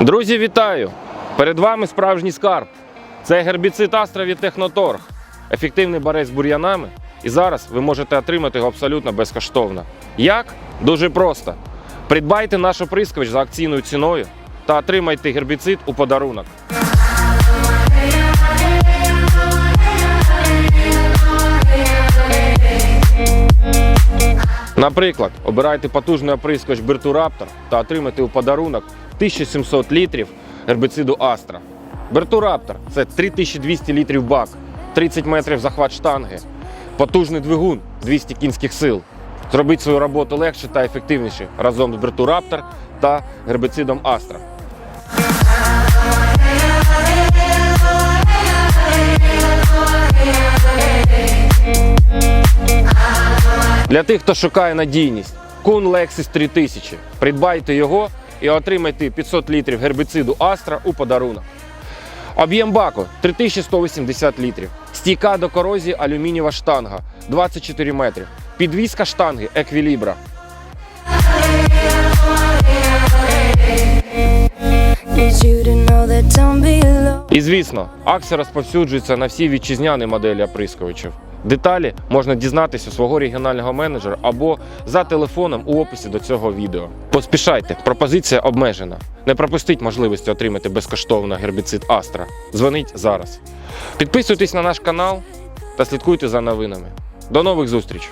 Друзі, вітаю! Перед вами справжній скарб. Це гербіцид Астра від Техноторг. Ефективний борець з бур'янами. І зараз ви можете отримати його абсолютно безкоштовно. Як? Дуже просто. Придбайте наш оприскувач за акційною ціною та отримайте гербіцид у подарунок. Наприклад, обирайте потужний оприскувач Бертурапtor та отримайте у подарунок 1700 літрів гербіциду Астра. Бертурапtor це 3200 літрів бак, 30 метрів захват штанги, потужний двигун 200 кінських сил. Зробіть свою роботу легше та ефективніше разом з Бертурапtor та гербіцидом Астра. Для тих, хто шукає надійність, Кун Lexus 3000. Придбайте його і отримайте 500 літрів гербіциду Astra у подарунок. Об'єм баку 3180 літрів. Стійка до корозії алюмінієва штанга 24 метри. Підвізка штанги Еквілібра. І звісно, акція розповсюджується на всі вітчизняні моделі оприскувачів. Деталі можна дізнатися у свого регіонального менеджера або за телефоном у описі до цього відео. Поспішайте, пропозиція обмежена. Не пропустіть можливості отримати безкоштовно гербіцид Астра. Дзвоніть зараз. Підписуйтесь на наш канал та слідкуйте за новинами. До нових зустріч!